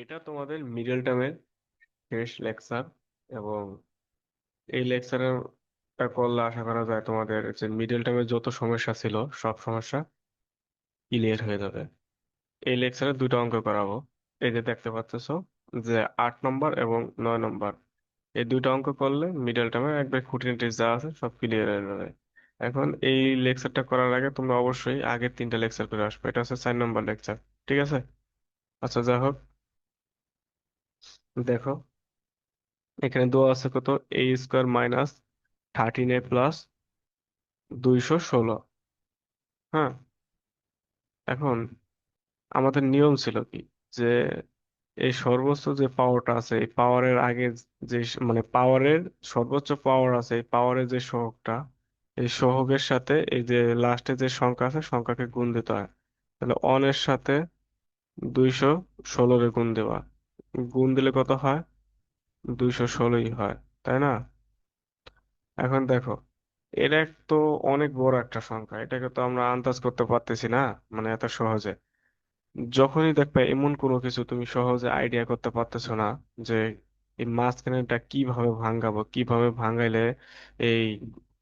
এটা তোমাদের মিডল টার্মের শেষ লেকচার এবং এই লেকচারটা করলে আশা করা যায় তোমাদের যে মিডল টার্মের যত সমস্যা ছিল, সব সমস্যা ক্লিয়ার হয়ে যাবে। এই লেকচারে দুটো অঙ্ক করাবো। এই যে দেখতে পাচ্ছ যে আট নম্বর এবং নয় নম্বর, এই দুটো অঙ্ক করলে মিডল টার্মে একবার খুঁটিনাটি যা আছে সব ক্লিয়ার হয়ে যাবে। এখন এই লেকচারটা করার আগে তোমরা অবশ্যই আগের তিনটা লেকচার করে আসবে। এটা হচ্ছে চার নম্বর লেকচার ঠিক আছে? আচ্ছা যাই হোক। দেখো, এখানে দেওয়া আছে কত? A square minus thirteen A plus দুইশো ষোলো। হ্যাঁ? এখন আমাদের নিয়ম ছিল কি? যে এই সর্বোচ্চ যে পাওয়ারটা আছে, এই পাওয়ারের আগে যে মানে পাওয়ারের সর্বোচ্চ পাওয়ার আছে, এই পাওয়ারের যে সহগটা, এই সহগের সাথে এই যে লাস্টে যে সংখ্যা আছে, সংখ্যাকে গুণ দিতে হয়। তাহলে অনের সাথে দুইশো ষোলোরে গুণ দেওয়া। গুণ দিলে কত হয়? দুইশো ষোলোই হয়, তাই না? এখন দেখো, এটা তো অনেক বড় একটা সংখ্যা, এটাকে তো আমরা আন্দাজ করতে পারতেছি না মানে এত সহজে। যখনই দেখবে এমন কোনো কিছু তুমি সহজে আইডিয়া করতে পারতেছো না, যে এই মাঝখানেটা কীভাবে ভাঙ্গাবো, কীভাবে ভাঙাইলে এই,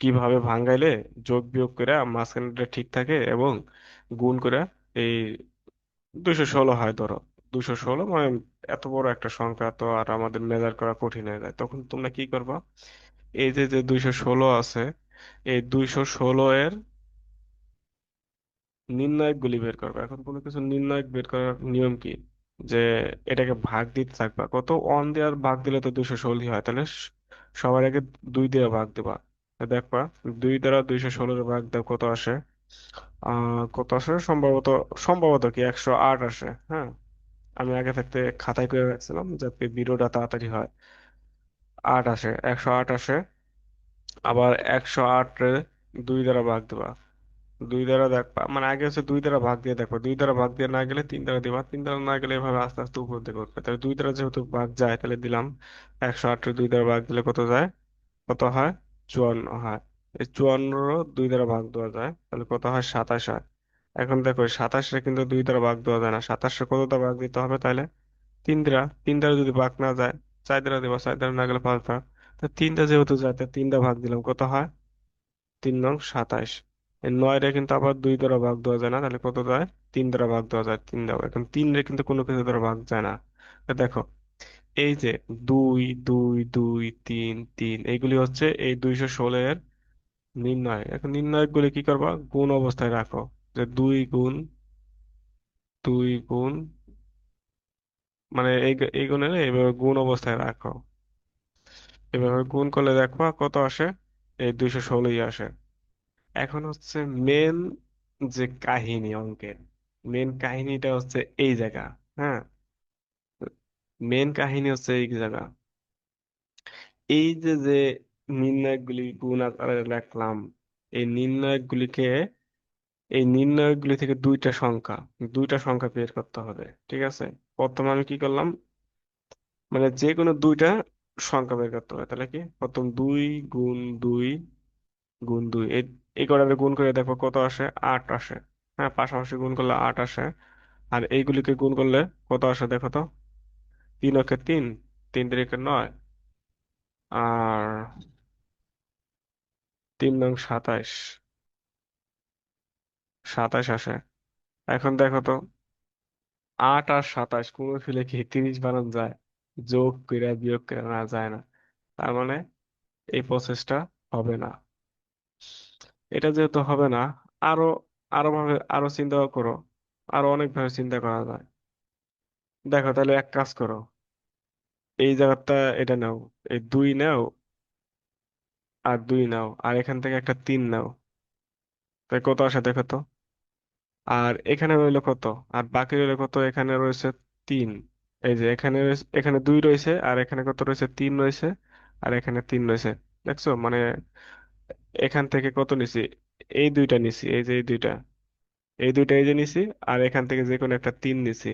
কীভাবে ভাঙ্গাইলে যোগ বিয়োগ করে মাঝখানেটা ঠিক থাকে এবং গুণ করে এই দুইশো ষোলো হয়, ধরো। দুইশো ষোলো মানে এত বড় একটা সংখ্যা তো আর আমাদের মেজার করা কঠিন হয়ে যায়। তখন তোমরা কি করবা? এই যে যে দুইশো ষোলো আছে, এই দুইশো ষোলো এর নির্ণায়ক গুলি বের করবে। এখন কোনো কিছু নির্ণায়ক বের করার নিয়ম কি? যে এটাকে ভাগ দিতে থাকবা। কত? অন দিয়ে আর ভাগ দিলে তো দুইশো ষোলোই হয়। তাহলে সবার আগে দুই দিয়ে ভাগ দিবা। দেখবা, দুই দ্বারা দুইশো ষোলোর ভাগ দাও, কত আসে? আহ, কত আসে? সম্ভবত সম্ভবত কি একশো আট আসে হ্যাঁ? আমি আগে থাকতে খাতায় করে রাখছিলাম যাতে ভিডিওটা তাড়াতাড়ি হয়। আট আসে, একশো আট আসে, আবার একশো আট দুই দ্বারা ভাগ দিবা। দুই দ্বারা দেখবা মানে আগে হচ্ছে দুই দ্বারা ভাগ দিয়ে দেখবা। দুই দ্বারা ভাগ দিয়ে না গেলে তিন দ্বারা দিবা। তিন দ্বারা না গেলে এভাবে আস্তে আস্তে উপর দিকে উঠবে তাহলে দুই দ্বারা যেহেতু ভাগ যায়, তাহলে দিলাম একশো আটের দুই দ্বারা ভাগ দিলে কত যায়? কত হয়? চুয়ান্ন হয়। এই চুয়ান্ন দুই দ্বারা ভাগ দেওয়া যায়, তাহলে কত হয়? সাতাশ হয়। এখন দেখো, সাতাশে কিন্তু দুই দ্বারা ভাগ দেওয়া যায় না। সাতাশে কত দ্বারা ভাগ দিতে হবে তাহলে তিন দ্বারা। তিন দ্বারা যদি ভাগ না যায়, চার দ্বারা দেবা, চার দ্বারা না গেলে পাঁচ দ্বারা। তো তিনটা যেহেতু যায়, তা তিনটা ভাগ দিলাম, কত হয়? তিন নং সাতাশ। এই নয়টা কিন্তু আবার দুই দ্বারা ভাগ দেওয়া যায় না, তাহলে কত যায় তিন দ্বারা ভাগ দেওয়া যায়, তিন দ্বারা এখন তিন রে কিন্তু কোনো কিছু দ্বারা ভাগ যায় না। দেখো, এই যে দুই দুই দুই, তিন তিন, এইগুলি হচ্ছে এই দুইশো ষোলো এর নির্ণয়। এখন নির্ণায়ক গুলি কি করবা? গুণ অবস্থায় রাখো। দুই গুণ দুই গুণ মানে এই এই গুণের এইভাবে গুণ অবস্থায় রাখো। এভাবে গুণ করলে দেখবা কত আসে? এই দুইশো ষোলোই আসে। এখন হচ্ছে মেন যে কাহিনী অঙ্কের মেন কাহিনীটা হচ্ছে এই জায়গা হ্যাঁ? মেন কাহিনী হচ্ছে এই জায়গা। এই যে যে নির্ণায়কগুলি গুণ আকারে রাখলাম, এই নির্ণায়কগুলিকে এই নির্ণায়কগুলি থেকে দুইটা সংখ্যা দুইটা সংখ্যা বের করতে হবে, ঠিক আছে? প্রথমে আমি কি করলাম? মানে যে কোনো দুইটা সংখ্যা বের করতে হবে, তাহলে কি? প্রথম দুই গুণ দুই গুণ দুই, এই কটাকে গুণ করে দেখো কত আসে? আট আসে। হ্যাঁ পাশাপাশি গুণ করলে আট আসে। আর এইগুলিকে গুণ করলে কত আসে দেখো তো? তিন অক্ষে তিন তিন তিরিকে নয়। আর তিন নং সাতাইশ। সাতাইশ আসে। এখন দেখো তো, আট আর সাতাশ, কোনো ফেলে কি তিরিশ বানানো যায়? যোগ করে বিয়োগ না যায় না। তার মানে এই প্রসেসটা হবে না। এটা যেহেতু হবে না, আরও আরও ভাবে, আরও চিন্তা করো, আরও অনেক ভাবে চিন্তা করা যায়। দেখো তাহলে এক কাজ করো, এই জায়গাটা এটা নাও, এই দুই নাও আর দুই নাও, আর এখান থেকে একটা তিন নাও। তাই কত আসে দেখো তো? আর এখানে রইল কত? আর বাকি রইল কত? এখানে রয়েছে তিন। এই যে এখানে এখানে দুই রয়েছে, আর এখানে কত রয়েছে? তিন রয়েছে, আর এখানে তিন রয়েছে। দেখছ? মানে এখান থেকে কত নিছি? এই দুইটা নিছি, এই যে এই দুইটা। এই দুইটা এই যে নিছি, আর এখান থেকে যে কোনো একটা তিন নিছি।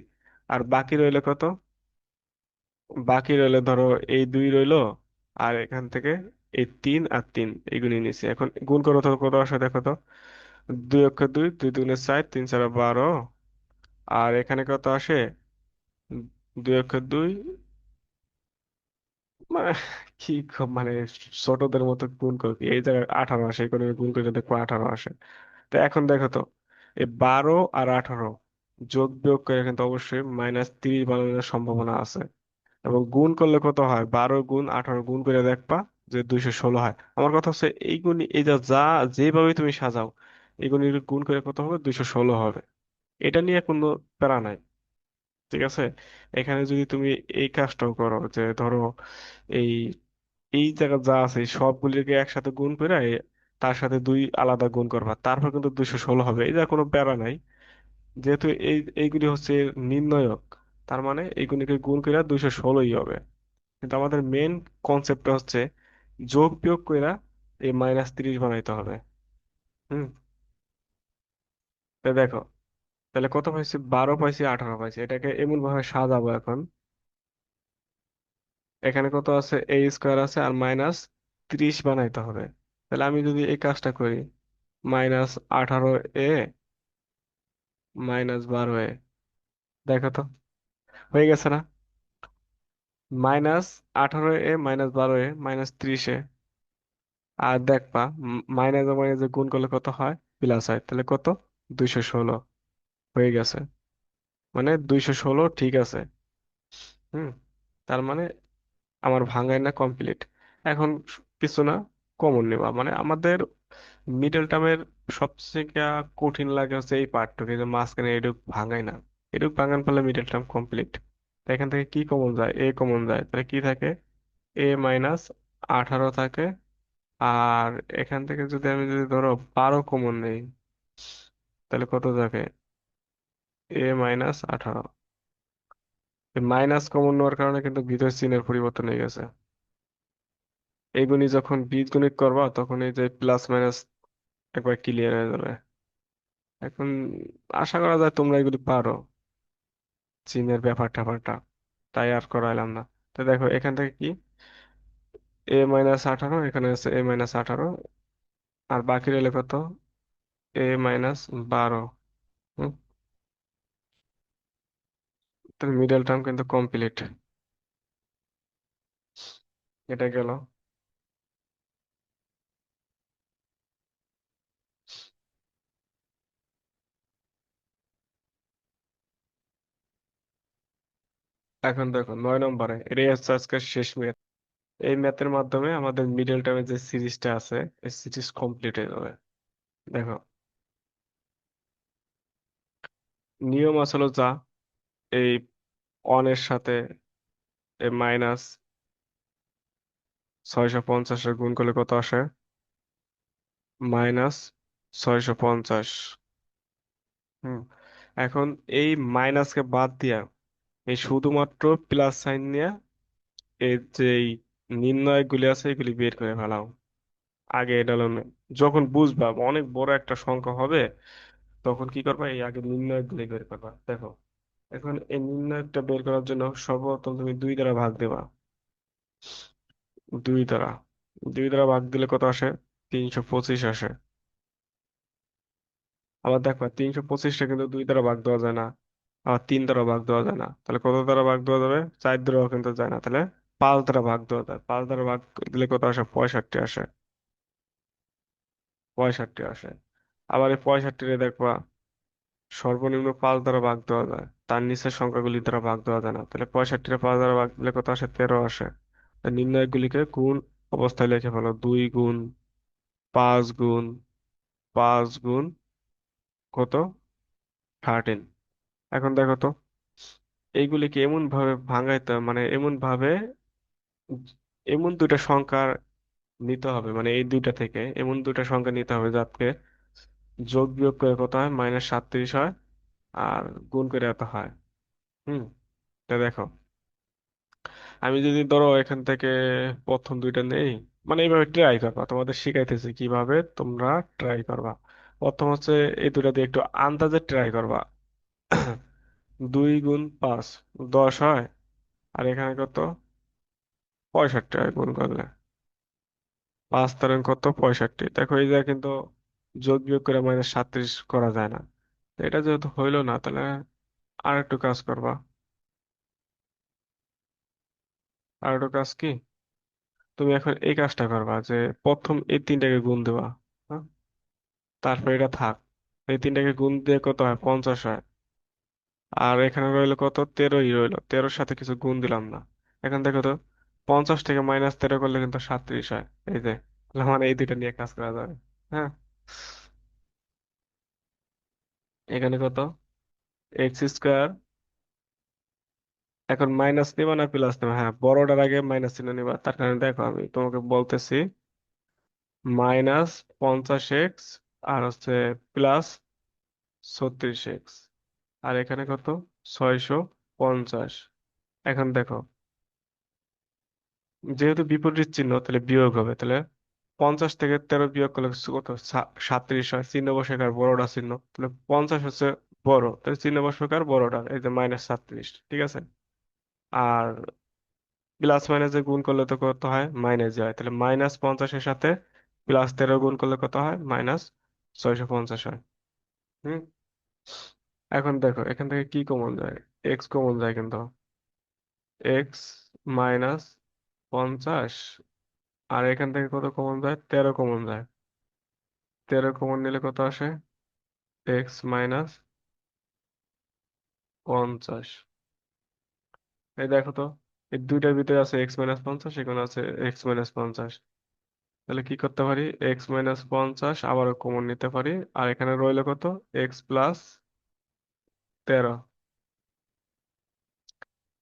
আর বাকি রইল কত? বাকি রইল ধরো এই দুই রইল, আর এখান থেকে এই তিন আর তিন এইগুলি নিছি। এখন গুণ করো তো কত আসে দেখো তো। দুই অক্ষর দুই দুই দুগুণে চার, তিন চার বারো। আর এখানে কত আসে? দুই অক্ষর দুই। মানে কি মানে ছোটদের মতো গুণ করবি এই জায়গায় আঠারো আসে করে গুণ করে দেখব আঠারো আসে। তো এখন দেখো তো, এই বারো আর আঠারো যোগ বিয়োগ করে কিন্তু অবশ্যই মাইনাস তিরিশ বানানোর সম্ভাবনা আছে। এবং গুণ করলে কত হয়? বারো গুণ আঠারো গুণ করে দেখবা যে দুইশো ষোলো হয়। আমার কথা হচ্ছে এই গুণ এই যা যা যেভাবে তুমি সাজাও এই গুণ করে কত হবে? দুইশো ষোলো হবে। এটা নিয়ে কোনো প্যারা নাই, ঠিক আছে? এখানে যদি তুমি এই কাজটাও করো যে ধরো এই এই জায়গা যা আছে সবগুলিকে একসাথে গুণ করে তার সাথে দুই আলাদা গুণ করবা, তারপর কিন্তু দুইশো ষোলো হবে। এই যা কোনো প্যারা নাই, যেহেতু এই, এইগুলি হচ্ছে নির্ণায়ক, তার মানে এইগুলিকে গুণ করে দুইশো ষোলোই হবে। কিন্তু আমাদের মেন কনসেপ্টটা হচ্ছে যোগ বিয়োগ কইরা এই মাইনাস তিরিশ বানাইতে হবে। হুম? তো দেখো, তাহলে কত পাইছি? বারো পাইছি, আঠারো পাইছি। এটাকে এমন ভাবে সাজাবো এখন। এখানে কত আছে? এ স্কোয়ার আছে আর মাইনাস তিরিশ বানাইতে হবে। তাহলে আমি যদি এই কাজটা করি মাইনাস আঠারো এ মাইনাস বারো এ দেখো তো, হয়ে গেছে না? মাইনাস আঠারো এ মাইনাস বারো এ মাইনাস ত্রিশ এ আর দেখবা মাইনাস মাইনাস গুণ করলে কত হয়? প্লাস হয়। তাহলে কত? দুইশো ষোলো। হয়ে গেছে। মানে দুইশো ষোলো ঠিক আছে। হুম, তার মানে আমার ভাঙাই না কমপ্লিট এখন কিছু না কমন নেবা। মানে আমাদের মিডল টার্মের সবথেকে কঠিন লাগে হচ্ছে এই পার্টটুকু যে মাঝখানে এটুক ভাঙাই না। এটুক ভাঙান ফেলে মিডল টার্ম কমপ্লিট এখান থেকে কি কমন যায়? এ কমন যায়। তাহলে কি থাকে? এ মাইনাস আঠারো থাকে। আর এখান থেকে যদি আমি যদি ধরো বারো কমন নেই তাহলে কত থাকে? এ মাইনাস আঠারো। মাইনাস কমন নেওয়ার কারণে কিন্তু ভিতর চিহ্নের পরিবর্তন হয়ে গেছে। এইগুলি যখন বীজগণিত করবা, তখন এই যে প্লাস মাইনাস একবার ক্লিয়ার হয়ে যাবে। এখন আশা করা যায় তোমরা এগুলি পারো চীনের ব্যাপার ট্যাপারটা, তাই আর করাইলাম না। তো দেখো, এখান থেকে কি? এ মাইনাস আঠারো, এখানে আছে এ মাইনাস আঠারো। আর বাকি রইল কত এ মাইনাস বারো তাহলে মিডল টার্ম কিন্তু কমপ্লিট এটা গেল। এখন দেখো, নয় নম্বরে এটাই হচ্ছে আজকের শেষ ম্যাথ। এই ম্যাথের মাধ্যমে আমাদের মিডল টার্মের যে সিরিজটা আছে, এই সিরিজ কমপ্লিট হয়ে যাবে। দেখো নিয়ম আসলে যা, এই অনের সাথে এই মাইনাস ছয়শো পঞ্চাশের গুণ করলে কত আসে? মাইনাস ছয়শো পঞ্চাশ। হুম, এখন এই মাইনাসকে বাদ দিয়া এই শুধুমাত্র প্লাস সাইন নিয়ে এই যে এই নির্ণয় গুলি আছে এগুলি বের করে ফেলাও। আগে এটা যখন বুঝবা অনেক বড় একটা সংখ্যা হবে তখন কি করবা? এই আগে নির্ণয় গুলি বের করবা দেখো, এখন এই নির্ণয়টা বের করার জন্য সর্বপ্রথম তুমি দুই দ্বারা ভাগ দেবা। দুই দ্বারা। দুই দ্বারা ভাগ দিলে কত আসে? তিনশো পঁচিশ আসে। আবার দেখো তিনশো পঁচিশটা কিন্তু দুই দ্বারা ভাগ দেওয়া যায় না। আবার তিন দ্বারা ভাগ দেওয়া যায় না। তাহলে কত দ্বারা ভাগ দেওয়া যাবে? চার দ্বারাও কিন্তু যায় না। তাহলে পাঁচ দ্বারা ভাগ দেওয়া যায়। পাঁচ দ্বারা ভাগ দিলে কত আসে? পঁয়ষট্টি আসে। পঁয়ষট্টি আসে। আবার এই পঁয়ষট্টি দেখবা, সর্বনিম্ন পাঁচ দ্বারা ভাগ দেওয়া যায়, তার নিচের সংখ্যাগুলি দ্বারা ভাগ দেওয়া যায় না। তাহলে পঁয়ষট্টিটা পাঁচ দ্বারা ভাগ দিলে কত আসে? তেরো আসে। নির্ণয়গুলিকে গুণ অবস্থায় লিখে ফেলো। দুই গুণ পাঁচ গুণ পাঁচ গুণ কত? থার্টিন এখন দেখো তো, এইগুলিকে এমন ভাবে ভাঙাইতে মানে এমন ভাবে এমন দুইটা সংখ্যা নিতে হবে মানে এই দুইটা থেকে এমন দুইটা সংখ্যা নিতে হবে যাতে যোগ বিয়োগ করে কত হয়? মাইনাস সাতত্রিশ হয়। আর গুণ করে এত হয়। হুম? তা দেখো। আমি যদি ধরো এখান থেকে প্রথম দুইটা নেই মানে এইভাবে ট্রাই করবা। তোমাদের শিখাইতেছি কীভাবে তোমরা ট্রাই করবা। প্রথম হচ্ছে এই দুইটা দিয়ে একটু আন্দাজে ট্রাই করবা। দুই গুণ পাঁচ, দশ হয়। আর এখানে কত? পঁয়ষট্টি হয় গুণ করলে। পাঁচ তারেন কত? পঁয়ষট্টি। দেখো এই জায়গায় কিন্তু যোগ বিয়োগ করে মাইনাস সাতত্রিশ করা যায় না। তো এটা যেহেতু হইল না, তাহলে আর একটু কাজ করবা। আর একটা কাজ কি? তুমি এখন এই কাজটা করবা যে প্রথম এই তিনটাকে গুণ দেবা হ্যাঁ? তারপর এটা থাক, এই তিনটাকে গুণ দিয়ে কত হয়? পঞ্চাশ হয়। আর এখানে রইল কত? তেরোই রইল। তেরোর সাথে কিছু গুণ দিলাম না। এখন দেখো তো পঞ্চাশ থেকে মাইনাস তেরো করলে কিন্তু সাতত্রিশ হয়। এই যে মানে এই দুইটা নিয়ে কাজ করা যাবে হ্যাঁ? এখানে কত? এক্স স্কোয়ার এখন মাইনাস নিবা না প্লাস নিবা? হ্যাঁ বড়টার আগে মাইনাস চিহ্ন নিবা। তার কারণে দেখো, আমি তোমাকে বলতেছি মাইনাস পঞ্চাশ এক্স আর হচ্ছে প্লাস ছত্রিশ এক্স আর এখানে কত? ছয়শো পঞ্চাশ। এখন দেখো, যেহেতু বিপরীত চিহ্ন, তাহলে বিয়োগ হবে, তাহলে পঞ্চাশ থেকে তেরো বিয়োগ করলে কত? সা- সাতত্রিশ হয়। চিহ্ন বসাকার বড়টা চিহ্ন। তাহলে পঞ্চাশ হচ্ছে বড়। তাহলে চিহ্ন বসাকার বড়টা, এই যে মাইনাস সাতত্রিশ ঠিক আছে? আর প্লাস মাইনাসে গুণ করলে তো কত হয়? মাইনাস হয় তাহলে মাইনাস পঞ্চাশের সাথে প্লাস তেরো গুণ করলে কত হয়? মাইনাস ছয়শো পঞ্চাশ হয়। হুম? এখন দেখো, এখান থেকে কি কমন যায়? এক্স কমন যায় কিন্তু। এক্স মাইনাস পঞ্চাশ আর এখান থেকে কত কমন যায়? তেরো কমন যায়। তেরো কমন নিলে কত আসে? এক্স মাইনাস পঞ্চাশ। এই দেখো তো, এই দুইটার ভিতরে আছে এক্স মাইনাস পঞ্চাশ, এখানে আছে এক্স মাইনাস পঞ্চাশ। তাহলে কি করতে পারি? এক্স মাইনাস পঞ্চাশ আবারও কমন নিতে পারি। আর এখানে রইল কত? এক্স প্লাস তেরো।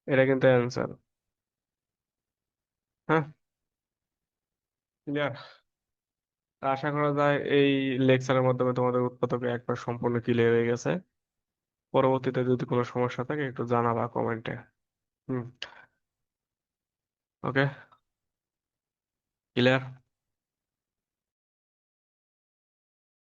এটা কিন্তু অ্যান্সার হ্যাঁ? ক্লিয়ার আশা করা যায় এই লেকচারের মাধ্যমে তোমাদের উৎপাদকে একবার সম্পূর্ণ ক্লিয়ার হয়ে গেছে। পরবর্তীতে যদি কোনো সমস্যা থাকে একটু জানাবা কমেন্টে হুম। Okay clear